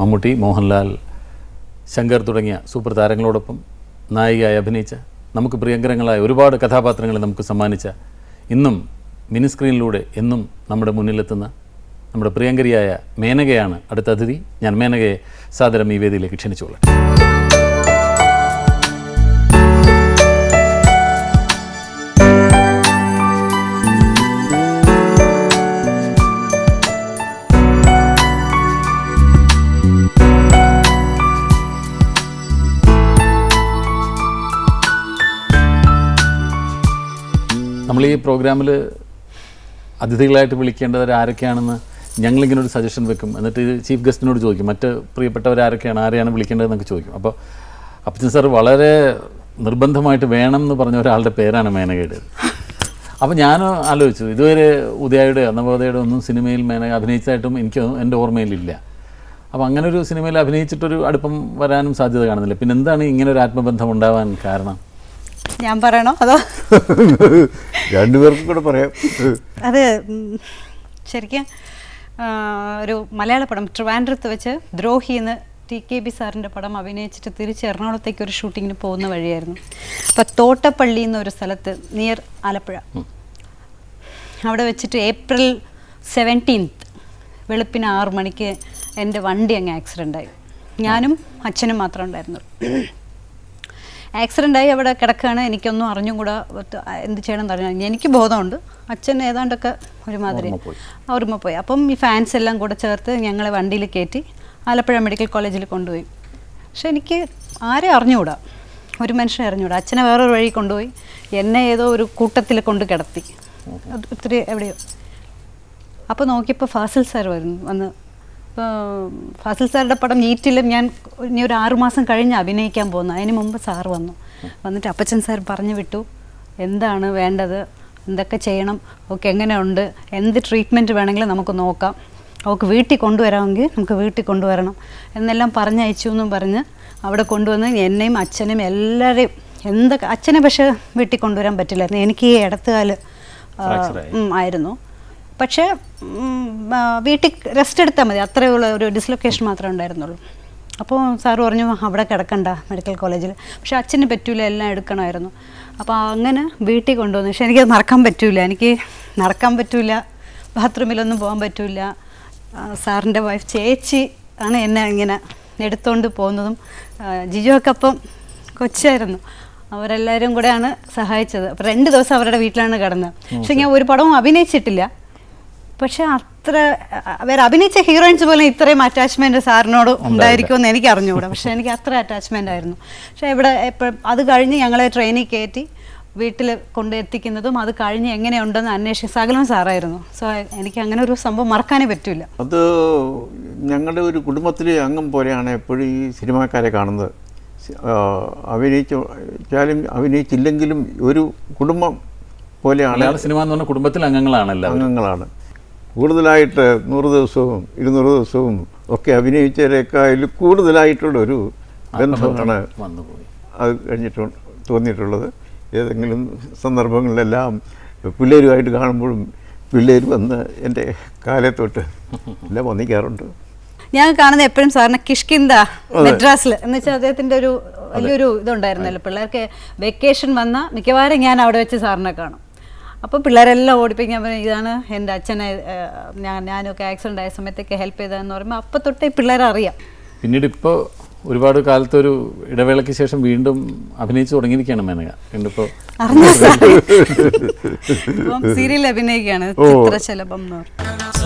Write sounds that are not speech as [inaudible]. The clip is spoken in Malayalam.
മമ്മൂട്ടി മോഹൻലാൽ ശങ്കർ തുടങ്ങിയ സൂപ്പർ താരങ്ങളോടൊപ്പം നായികയായി അഭിനയിച്ച നമുക്ക് പ്രിയങ്കരങ്ങളായ ഒരുപാട് കഥാപാത്രങ്ങളെ നമുക്ക് സമ്മാനിച്ച ഇന്നും മിനി സ്ക്രീനിലൂടെ എന്നും നമ്മുടെ മുന്നിലെത്തുന്ന നമ്മുടെ പ്രിയങ്കരിയായ മേനകയാണ് അടുത്ത അതിഥി. ഞാൻ മേനകയെ സാദരം ഈ വേദിയിലേക്ക് ക്ഷണിച്ചുകൊള്ളാം നമ്മൾ ഈ പ്രോഗ്രാമിൽ അതിഥികളായിട്ട് വിളിക്കേണ്ടവർ ആരൊക്കെയാണെന്ന് ഞങ്ങളിങ്ങനെ ഒരു സജഷൻ വെക്കും. എന്നിട്ട് ചീഫ് ഗസ്റ്റിനോട് ചോദിക്കും. മറ്റ് പ്രിയപ്പെട്ടവർ ആരൊക്കെയാണ് ആരെയാണ് വിളിക്കേണ്ടതെന്നൊക്കെ ചോദിക്കും. അപ്പോൾ അപ്പച്ചൻ സാർ വളരെ നിർബന്ധമായിട്ട് വേണം എന്ന് പറഞ്ഞ ഒരാളുടെ പേരാണ് മേനകയുടെ അപ്പോൾ ഞാൻ ആലോചിച്ചു ഇതുവരെ ഉദയയുടെ നവോദയയുടെ ഒന്നും സിനിമയിൽ മേനക അഭിനയിച്ചതായിട്ടും എനിക്ക് എന്റെ ഓർമ്മയിലില്ല. അപ്പോൾ അങ്ങനെ ഒരു സിനിമയിൽ അഭിനയിച്ചിട്ടൊരു അടുപ്പം വരാനും സാധ്യത കാണുന്നില്ല. പിന്നെ എന്താണ് ഇങ്ങനെ ഒരു ആത്മബന്ധം ഉണ്ടാവാൻ കാരണം? ഞാൻ പറയണോ? അതോ? [laughs] രണ്ടുപേർക്കും കൂടെ പറയാം. അത് ശരിക്കും ഒരു മലയാള പടം ട്രിവാൻഡ്രത്ത് വെച്ച് ദ്രോഹി എന്ന് ടി കെ ബി സാറിന്റെ പടം അഭിനയിച്ചിട്ട് തിരിച്ച് എറണാകുളത്തേക്ക് ഒരു ഷൂട്ടിങ്ങിന് പോകുന്ന വഴിയായിരുന്നു. അപ്പോൾ തോട്ടപ്പള്ളി എന്നൊരു സ്ഥലത്ത് നിയർ ആലപ്പുഴ. അവിടെ വെച്ചിട്ട് ഏപ്രിൽ സെവന്റീൻത്ത് വെളുപ്പിന് ആറ് മണിക്ക് എന്റെ വണ്ടി അങ്ങ് ആക്സിഡന്റ് ആയി. ഞാനും അച്ഛനും മാത്രമേ ഉണ്ടായിരുന്നുള്ളൂ ആക്സിഡന്റ് ആയി അവിടെ കിടക്കുകയാണ്. എനിക്കൊന്നും അറിഞ്ഞും കൂടെ എന്ത് ചെയ്യണം എന്ന് അറിയാം എനിക്ക് ബോധമുണ്ട്. അച്ഛൻ ഏതാണ്ടൊക്കെ ഒരുമാതിരി ഓർമ്മ പോയി. അപ്പം ഈ ഫാൻസ് എല്ലാം കൂടെ ചേർത്ത് ഞങ്ങളെ വണ്ടിയിൽ കയറ്റി ആലപ്പുഴ മെഡിക്കൽ കോളേജിൽ കൊണ്ടുപോയി. പക്ഷെ എനിക്ക് ആരെ അറിഞ്ഞുകൂടാ? ഒരു മനുഷ്യനെ അറിഞ്ഞുകൂടാ. അച്ഛനെ വേറൊരു വഴി കൊണ്ടുപോയി. എന്നെ ഏതോ ഒരു കൂട്ടത്തിൽ കൊണ്ട് കിടത്തി. അത് ഒത്തിരി എവിടെയോ. അപ്പോൾ നോക്കിയപ്പോൾ ഫാസിൽ സാർ വരുന്നു. വന്ന് ഫാസിൽ സാറിന്റെ പടം നീറ്റിലും ഞാൻ ഇനി ഒരു ആറുമാസം കഴിഞ്ഞ് അഭിനയിക്കാൻ പോകുന്നു. അതിന് മുമ്പ് സാർ വന്നു. വന്നിട്ട് അപ്പച്ചൻ സാർ പറഞ്ഞു വിട്ടു. എന്താണ് വേണ്ടത്? എന്തൊക്കെ ചെയ്യണം? ഓക്കെ എങ്ങനെയുണ്ട്? എന്ത് ട്രീറ്റ്മെന്റ് വേണമെങ്കിലും നമുക്ക് നോക്കാം. അവൾക്ക് വീട്ടിൽ കൊണ്ടുവരാമെങ്കിൽ നമുക്ക് വീട്ടിൽ കൊണ്ടുവരണം. എന്നെല്ലാം പറഞ്ഞയച്ചു എന്നും പറഞ്ഞ് അവിടെ കൊണ്ടുവന്ന് എന്നെയും അച്ഛനെയും എല്ലാവരെയും എന്തൊക്കെ അച്ഛനെ പക്ഷേ വീട്ടിൽ കൊണ്ടുവരാൻ പറ്റില്ലായിരുന്നു. എനിക്ക് ഈ. ഉം, ആയിരുന്നു. പക്ഷേ വീട്ടിൽ റെസ്റ്റ് എടുത്താൽ മതി. അത്രയുള്ള ഒരു ഡിസ്ലൊക്കേഷൻ മാത്രമേ ഉണ്ടായിരുന്നുള്ളൂ. അപ്പോൾ സാറ് പറഞ്ഞു അവിടെ കിടക്കണ്ട മെഡിക്കൽ കോളേജിൽ പക്ഷെ അച്ഛന് പറ്റൂല എല്ലാം എടുക്കണമായിരുന്നു. അപ്പോൾ അങ്ങനെ വീട്ടിൽ കൊണ്ടുവന്നു. പക്ഷെ എനിക്കത് നടക്കാൻ പറ്റൂല. എനിക്ക് നടക്കാൻ പറ്റൂല ബാത്റൂമിലൊന്നും പോകാൻ പറ്റൂല. സാറിന്റെ വൈഫ് ചേച്ചി ആണ് എന്നെ ഇങ്ങനെ എടുത്തുകൊണ്ട് പോകുന്നതും ജിജുവൊക്കെ അപ്പം കൊച്ചായിരുന്നു. അവരെല്ലാവരും കൂടെയാണ് സഹായിച്ചത്. അപ്പോൾ രണ്ട് ദിവസം അവരുടെ വീട്ടിലാണ് കിടന്നത്. പക്ഷെ ഞാൻ ഒരു പടവും അഭിനയിച്ചിട്ടില്ല. പക്ഷെ അത്ര വേറെ അഭിനയിച്ച ഹീറോയിൻസ് പോലും ഇത്രയും അറ്റാച്ച്മെന്റ് സാറിനോട് ഉണ്ടായിരിക്കുമെന്ന് എനിക്ക് അറിഞ്ഞുകൂടാ പക്ഷെ എനിക്ക് അത്ര അറ്റാച്ച്മെന്റ് ആയിരുന്നു. പക്ഷെ ഇവിടെ എപ്പോഴും അത് കഴിഞ്ഞ് ഞങ്ങളെ ട്രെയിനിൽ കയറ്റി വീട്ടിൽ കൊണ്ട് എത്തിക്കുന്നതും അത് കഴിഞ്ഞ് എങ്ങനെയുണ്ടെന്ന് അന്വേഷിച്ച സകലം സാറായിരുന്നു. സോ എനിക്ക് അങ്ങനെ ഒരു സംഭവം മറക്കാനേ പറ്റില്ല അത് ഞങ്ങളുടെ ഒരു കുടുംബത്തിലെ അംഗം പോലെയാണ് എപ്പോഴും ഈ സിനിമാക്കാരെ കാണുന്നത്. അഭിനയിച്ചാലും അഭിനയിച്ചില്ലെങ്കിലും ഒരു കുടുംബം പോലെയാണ് സിനിമ എന്ന് പറഞ്ഞ കുടുംബത്തിലെ അംഗങ്ങളാണ് അംഗങ്ങളാണ്. കൂടുതലായിട്ട് നൂറ് ദിവസവും ഇരുന്നൂറ് ദിവസവും ഒക്കെ അഭിനയിച്ചവരെക്കാൾ കൂടുതലായിട്ടുള്ള ഒരു ബന്ധമാണ് അത് കഴിഞ്ഞിട്ട് തോന്നിയിട്ടുള്ളത്. ഏതെങ്കിലും സന്ദർഭങ്ങളിലെല്ലാം പിള്ളേരുമായിട്ട് കാണുമ്പോഴും പിള്ളേർ വന്ന് എന്റെ കാലത്തൊട്ട് എല്ലാം വന്നിക്കാറുണ്ട്. ഞാൻ കാണുന്നത് എപ്പോഴും സാറിന് കിഷ്കിന്ത മെഡ്രാസിൽ എന്ന് വെച്ചാൽ അദ്ദേഹത്തിന്റെ ഒരു വലിയൊരു ഇതുണ്ടായിരുന്നല്ലോ. പിള്ളേർക്ക് വെക്കേഷൻ വന്ന മിക്കവാറും ഞാൻ അവിടെ വെച്ച് സാറിനെ കാണും. അപ്പോൾ പിള്ളേരെല്ലാം ഓടിപ്പിക്കാൻ പറയും, ഇതാണ് എന്റെ അച്ഛനെ ഞാൻ ഞാനൊക്കെ ആക്സിഡന്റ് ആയ സമയത്തൊക്കെ ഹെൽപ്പ് ചെയ്തതെന്ന് പറയുമ്പോൾ അപ്പം തൊട്ടേ പിള്ളേരെ അറിയാം പിന്നീട് ഇപ്പോൾ ഒരുപാട് കാലത്തൊരു ഇടവേളയ്ക്ക് ശേഷം വീണ്ടും അഭിനയിച്ചു തുടങ്ങിയിരിക്കുകയാണ് മേനക. ഇപ്പം സീരിയൽ അഭിനയിക്കുകയാണ് ചിത്രശലഭം എന്ന് പറയും